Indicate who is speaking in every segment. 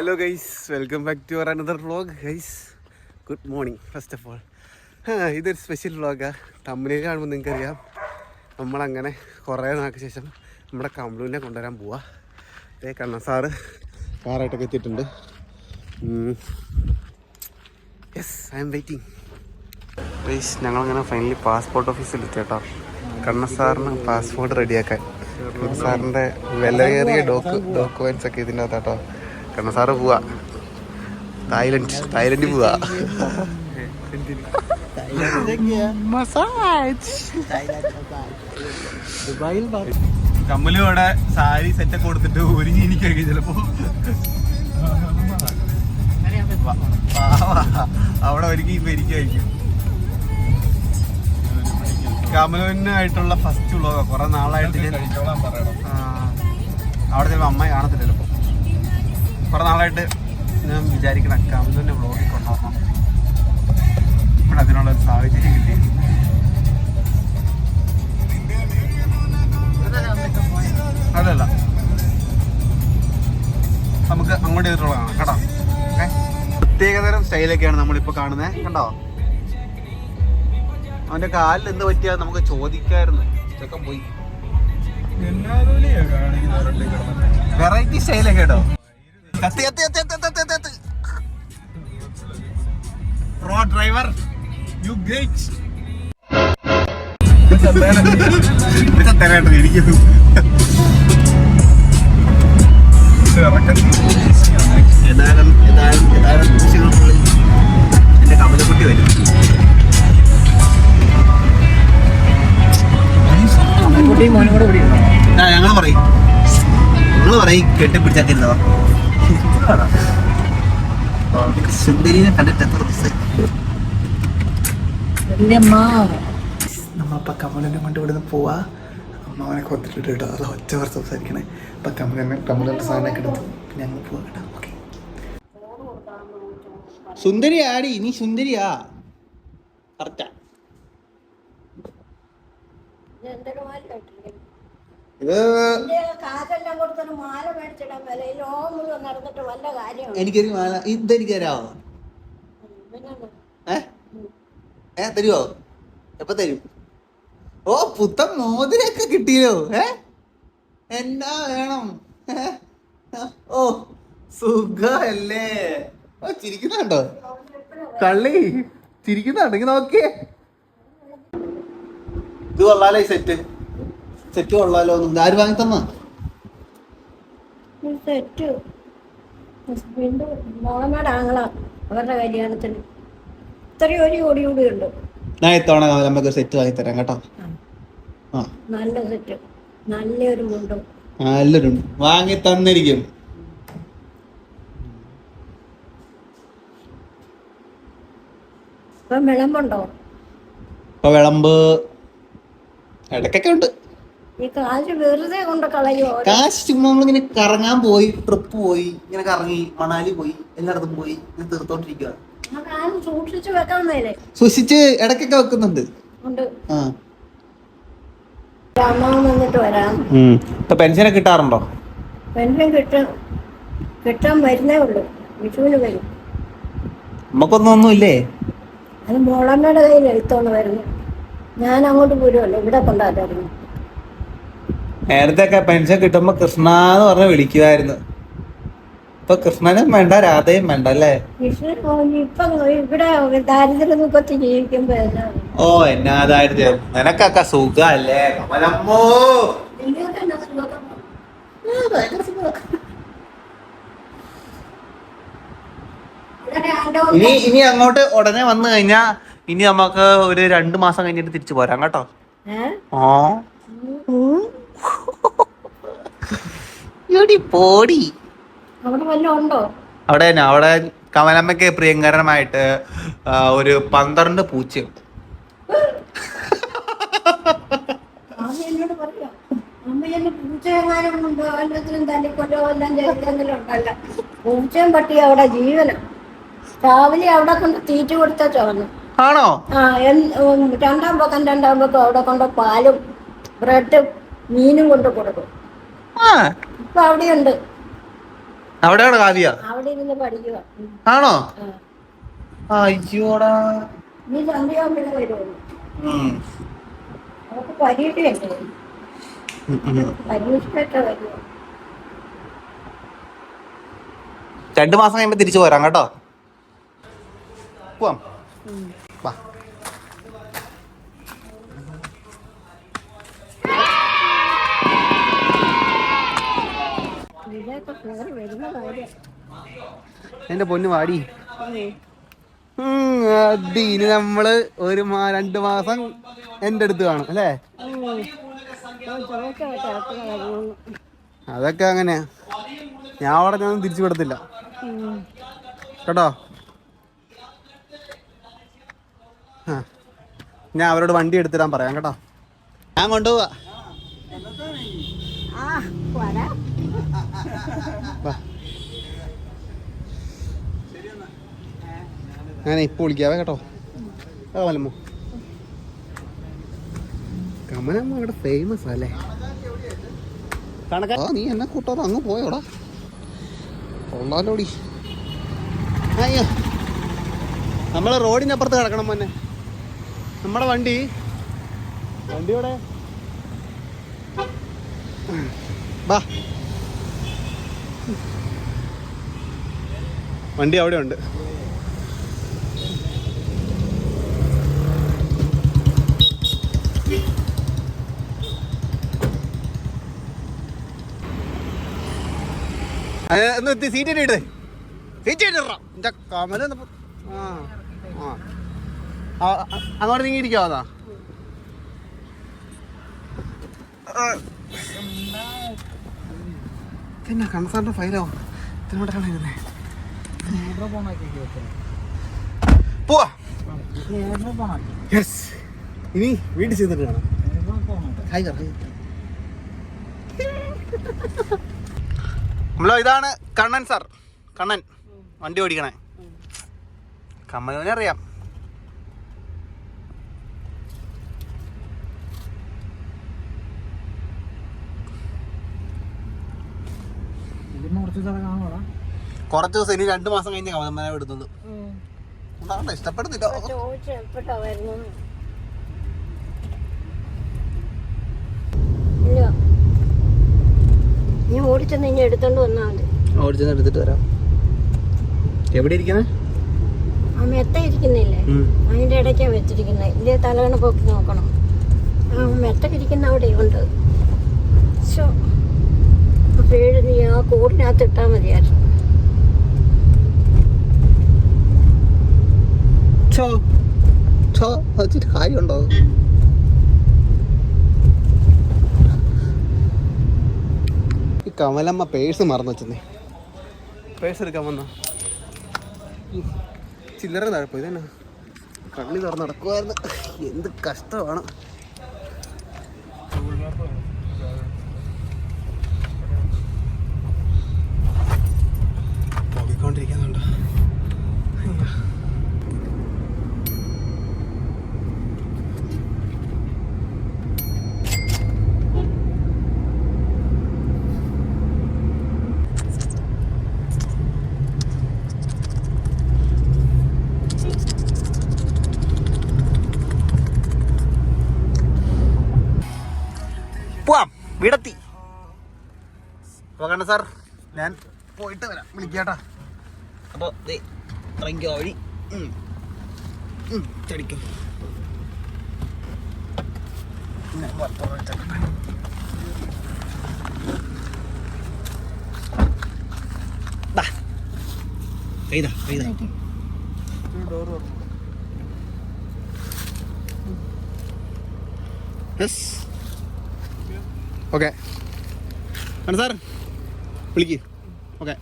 Speaker 1: Hello guys welcome back to our another vlog guys good morning first of all ഇതൊരു special വ്ളോഗാണ് തമ്മിലേക്ക് കാണുമ്പോൾ നിങ്ങൾക്കറിയാം. നമ്മളങ്ങനെ കുറേ നാൾക്ക് ശേഷം നമ്മുടെ കമ്പ്ലൂനെ കൊണ്ടുവരാൻ പോവാ. അതേ കണ്ണ സാറ് കാറായിട്ടൊക്കെ എത്തിയിട്ടുണ്ട്. Yes I am waiting guys ഞങ്ങളങ്ങനെ ഫൈനലി പാസ്പോർട്ട് ഓഫീസിൽ എത്തി കേട്ടോ കണ്ണ സാറിന് പാസ്പോർട്ട് റെഡിയാക്കാൻ സാറിന്റെ വിലയേറിയ ഡോക്യു ഡോക്യുമെന്റ്സ് ഒക്കെ ഇതിന്റെ അകത്താട്ടോ കണ്ണ സാറ് പോവാ. തായ്ലൻഡ് തായ്ലൻഡ് പോവാ. കമ്മലും അവിടെ സാരി സെറ്റൊക്കെ കൊടുത്തിട്ട് ഒരുങ്ങി എനിക്കായിരിക്കും ചിലപ്പോ. അവിടെ ഒരുങ്ങി ഇപ്പൊ ഇരിക്കുമായിരിക്കും കമലുവിനായിട്ടുള്ള ഫസ്റ്റ് വ്ളോഗാ കുറെ നാളായിട്ട് ഞാൻ ആ, അവിടെ ചിലപ്പോ അമ്മ കാണത്തില്ല ചിലപ്പോൾ കുറെ നാളായിട്ട് ഞാൻ വിചാരിക്കണം കമലുവിനെ വ്ളോഗിൽ കൊണ്ടുവരണം ഇവിടെ അതിനുള്ള ഒരു സാഹചര്യം കിട്ടി. അതല്ല. നമുക്ക് അങ്ങോട്ട് ചെയ്തിട്ടുള്ള കാണാം കേട്ടോ. ഓക്കെ പ്രത്യേകതരം സ്റ്റൈലൊക്കെയാണ് നമ്മളിപ്പോൾ കാണുന്നത് കണ്ടോ? അവന്റെ കാലിൽ എന്ത് പറ്റിയാ നമുക്ക് ചോദിക്കായിരുന്നു. ചെക്കൻ പോയി. വെറൈറ്റി സ്റ്റൈലൊക്കെ കേട്ടോ കത്തി കത്തി കത്തി കത്തി കത്തി കത്തി കത്തി. പ്രോ ഡ്രൈവർ യു ഗ്രേറ്റ് തരാട്ടോ എനിക്ക് ഏതായാലും ഏതായാലും ഏതായാലും നിമിഷങ്ങൾക്കുള്ളിൽ എന്റെ കമലക്കുട്ടി വരും. ഞങ്ങൾ പറയും. നിങ്ങൾ പറയും കെട്ടിപ്പിടിച്ചാക്കിരുന്നോ സുന്ദരിനെ കണ്ടിട്ട് എത്ര
Speaker 2: നമ്മളിപ്പോൾ കമലിനെ കൊണ്ട് ഇവിടുന്ന് പോവാ. അമ്മാവനെ കൊത്തിട്ട് കേട്ടോ അത് ഒറ്റ പേർ സംസാരിക്കണേ. അപ്പം കമലിനെ കമലിന്റെ സാധനമൊക്കെ എടുത്തു പിന്നെ അങ്ങ് പോവാ കേട്ടോ. ഓക്കെ
Speaker 1: സുന്ദരി ആടി നീ സുന്ദരിയാ. കറക്റ്റാ ഇത് എനിക്കൊരു മാല. ഇതെനിക്ക് തരാമോ ഏ? ഏ തരുവോ? എപ്പോ തരും? ഓ പുത്തൻ മോതിരൊക്കെ കിട്ടിയല്ലോ. ഏ? എന്നാ വേണം? ഓ സുഖല്ലേ ഓ ചിരിക്കുന്നുണ്ടോ? കള്ളി ചിരിക്കുന്നുണ്ടെങ്കിൽ ഇങ്ങനെ നോക്കിയേ. ഇത് കൊള്ളാലേ സെറ്റ്. സെറ്റ് കൊള്ളാലോ എന്ന് ആര് വാങ്ങി തന്ന?
Speaker 3: തെറ്റ്. ഹസ്ബൻഡ് മോളമ്മയുടെ ആങ്ങള അവരുടെ കല്യാണത്തിന്. ഇത്രയും ഒരു കോടി കൂടി ഉണ്ട്.
Speaker 1: ഞാൻ ഇത്തവണ നമുക്ക് സെറ്റ് വാങ്ങി തരാം കേട്ടോ.
Speaker 3: നല്ല സെറ്റ്. നല്ലൊരു മുണ്ടും.
Speaker 1: നല്ലൊരു വാങ്ങി തന്നിരിക്കും.
Speaker 3: ഇപ്പം വിളമ്പുണ്ടോ?
Speaker 1: ഇപ്പൊ വിളമ്പ് ഇടക്കൊക്കെ ഉണ്ട്.
Speaker 3: ഈ കാശ് വെറുതെ കൊണ്ട് കളയോ
Speaker 1: കാശ് ചുമ്മാ നമ്മളിങ്ങനെ കറങ്ങാൻ പോയി ട്രിപ്പ് പോയി ഇങ്ങനെ കറങ്ങി മണാലി പോയി എല്ലായിടത്തും പോയി ഇങ്ങനെ തീർത്തോണ്ടിരിക്കുക
Speaker 3: സൂക്ഷിച്ചു വെക്കാൻ മേലെ.
Speaker 1: സൂക്ഷിച്ച് ഇടയ്ക്കൊക്കെ വെക്കുന്നുണ്ട്.
Speaker 3: ഉണ്ട്.
Speaker 1: ആ.
Speaker 3: അമ്മാവൻ വന്നിട്ട് വരാം.
Speaker 1: ഇപ്പൊ പെൻഷനൊക്കെ കിട്ടാറുണ്ടോ?
Speaker 3: പെൻഷൻ കിട്ടാൻ കിട്ടാൻ വരുന്നേ ഉള്ളൂ. വിഷുവിന് വരും.
Speaker 1: നമുക്കൊന്നും ഒന്നുമില്ലേ
Speaker 3: അത് മോളമ്മയുടെ കയ്യിൽ എഴുത്തോണ്ട് വരുന്നു ഞാൻ അങ്ങോട്ട് പോരുമല്ലോ ഇവിടെ കൊണ്ടാട്ടായിരുന്നു
Speaker 1: നേരത്തെ ഒക്കെ പെൻഷൻ കിട്ടുമ്പോ കൃഷ്ണ എന്ന് പറഞ്ഞ് വിളിക്കുമായിരുന്നു ഇപ്പൊ കൃഷ്ണനും വേണ്ട രാധയും വേണ്ട അല്ലേ?
Speaker 3: ദാരിദ്ര്യ
Speaker 1: ഓ എന്നാ അതായത് നിനക്കൊക്കെ സുഖല്ലേ കമലമ്മോ ഇനി ഇനി അങ്ങോട്ട് ഉടനെ വന്നു കഴിഞ്ഞാ ഇനി നമുക്ക് ഒരു രണ്ടു മാസം കഴിഞ്ഞിട്ട് തിരിച്ചു പോരാം കേട്ടോ? ഓ എടി പോടി.
Speaker 3: അവിടെ വല്ലതും ഉണ്ടോ?
Speaker 1: അവിടെ തന്നെ അവിടെ കമലമ്മയ്ക്ക് പ്രിയങ്കരമായിട്ട് ഒരു പന്ത്രണ്ട് പൂച്ച
Speaker 3: അമ്മ എന്നോട് പറയാം. അമ്മ എന്നെ ഉണ്ടോ? എന്തെങ്കിലും തല്ലിക്കൊല്ലോ എല്ലാം ചെയ്തെങ്കിലും ഉണ്ടല്ല. പൂച്ചയും പട്ടി അവിടെ ജീവനം. രാവിലെ അവിടെ കൊണ്ട് തീറ്റ കൊടുത്താ ചോന്നു
Speaker 1: ആണോ?
Speaker 3: ആ രണ്ടാം പക്കം രണ്ടാം പക്കം അവിടെ കൊണ്ട് പാലും ബ്രെഡും മീനും കൊണ്ട് കൊടുക്കും.
Speaker 1: ആ
Speaker 3: ഇപ്പൊ അവിടെയുണ്ട്.
Speaker 1: അവിടെയാണോ കാവ്യ?
Speaker 3: അവിടെ ഇരുന്ന് പഠിക്കുക
Speaker 1: ആണോ? അയ്യോടാ.
Speaker 3: നീ സന്ധ്യയാകുമ്പോഴേ വരുള്ളൂ
Speaker 1: ഉം.
Speaker 3: അവർക്ക് പരീക്ഷയുണ്ട്.
Speaker 1: ഉം, ഉം.
Speaker 3: പരീക്ഷയൊക്കെ വരുമോ
Speaker 1: രണ്ടു മാസം കഴിയുമ്പോ തിരിച്ചു പോരാം കേട്ടോ. പോവാം. എന്റെ പൊന്ന് വാടി. അടി. ഇനി നമ്മൾ ഒരു രണ്ട് മാസം എന്റെ അടുത്ത് കാണും അല്ലേ? അതൊക്കെ അങ്ങനെയാ. ഞാൻ അവിടെ ഞാൻ തിരിച്ചു വിടത്തില്ല. കേട്ടോ? ഞാൻ അവരോട് വണ്ടി എടുത്തിടാൻ പറയാം കേട്ടോ? ഞാൻ കൊണ്ടുപോവാ
Speaker 3: ആ വരാം
Speaker 1: വാ ഞാൻ ഇപ്പൊ വിളിക്കാവേ കേട്ടോ. ആ വലമ്മോ കമലമ്മ ഇവിടെ ഫേമസ് അല്ലേ? നീ എന്നെ കൂട്ടാതെ അങ്ങ് പോയോടാ. കൊള്ളാലോടി. അയ്യോ. നമ്മൾ റോഡിനപ്പുറത്ത് കിടക്കണം മോനെ. നമ്മുടെ വണ്ടി. വണ്ടി ഇവിടെ ബാ. വണ്ടി അവിടെ ഉണ്ട് സീറ്റ് ഇട്ടേ സീറ്റ് ഇട്ടാം എന്റെ കമല ആ അങ്ങോട്ട് നീങ്ങിയിരിക്കാവോ അതാ? പിന്നെ കൺസാറിന്റെ ഫയലോ ഇതിനോട്ടാണ് ഇരുന്നേ പോവാ. യെസ് ഇനി വീട്ടിൽ ചെന്നിട്ട് കാണാം. ഹായ് പറ നമ്മളോ ഇതാണ് കണ്ണൻ സാർ. കണ്ണൻ വണ്ടി ഓടിക്കണേ. കമ്മലിനെ അറിയാം കുറച്ച് ദിവസം ഇനി രണ്ടു മാസം കഴിഞ്ഞ് കമലമ്മനെ വിടുന്നത്. ഉണ്ടാകണ്ട ഇഷ്ടപ്പെടുന്നില്ല
Speaker 3: ഇല്ല. നീ ഓടിച്ചെന്ന് ഇനി എടുത്തോണ്ട് വന്നാൽ മതി.
Speaker 1: ഓടിച്ചെന്ന് എടുത്തിട്ട് വരാം. എവിടെ ഇരിക്കണേ
Speaker 3: ആ മെത്ത ഇരിക്കുന്നില്ലേ? അതിന്റെ ഇടയ്ക്കാ വെച്ചിരിക്കുന്നത് ഇതിന്റെ തലകണ പൊക്കി നോക്കണം. ആ മെത്ത ഇരിക്കുന്ന അവിടെ ഉണ്ട്. ശോ. പേര് നീ ആ കൂടിനകത്ത് ഇട്ടാ മതിയായിരുന്നു.
Speaker 1: ഹായ് ഛോ കമലമ്മ പേഴ്സ് മറന്നു വെച്ചെന്നേ. പേഴ്സ് എടുക്കാൻ വന്ന? ചില്ലറ താഴെ ഇതന്നെ. കണ്ണി തുറന്ന് നടക്കുമായിരുന്നു എന്ത് കഷ്ടമാണ്. പോവാം. വിടത്തി. പോകണ്ട സാർ? ഞാൻ പോയിട്ട് വരാം. വിളിക്കാട്ടാ. അപ്പോൾ ഇറങ്ങിക്കോ വഴി. ചടിക്കും. ദാ. പെയ്താ, പെയ്താ. Yes. ഓക്കെ. ആണ് സാർ? വിളിക്ക്. ഓക്കെ.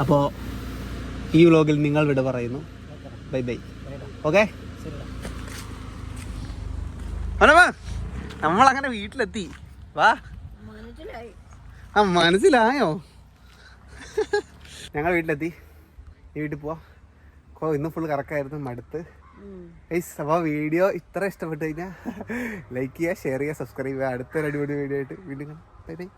Speaker 1: അപ്പോൾ ഈ വ്ലോഗിൽ നിങ്ങൾ വിട പറയുന്നു. Bye bye. ഓക്കെ? നമ്മളങ്ങനെ വീട്ടിലെത്തി. വാ. മനസ്സിലായി? ഞങ്ങൾ വീട്ടിലെത്തി. ഈ വീട്ടിൽ പോവാ. കോ ഇന്ന് ഫുൾ കറക്കായിരുന്നു മടുത്ത്. ഗൈസ് അപ്പോൾ വീഡിയോ ഇത്ര ഇഷ്ടപ്പെട്ട് കഴിഞ്ഞാൽ ലൈക്ക് ചെയ്യുക ഷെയർ ചെയ്യുക സബ്സ്ക്രൈബ് ചെയ്യുക. അടുത്തൊരു അടിപൊളി വീഡിയോ ആയിട്ട് വീണ്ടും ബൈ ബൈ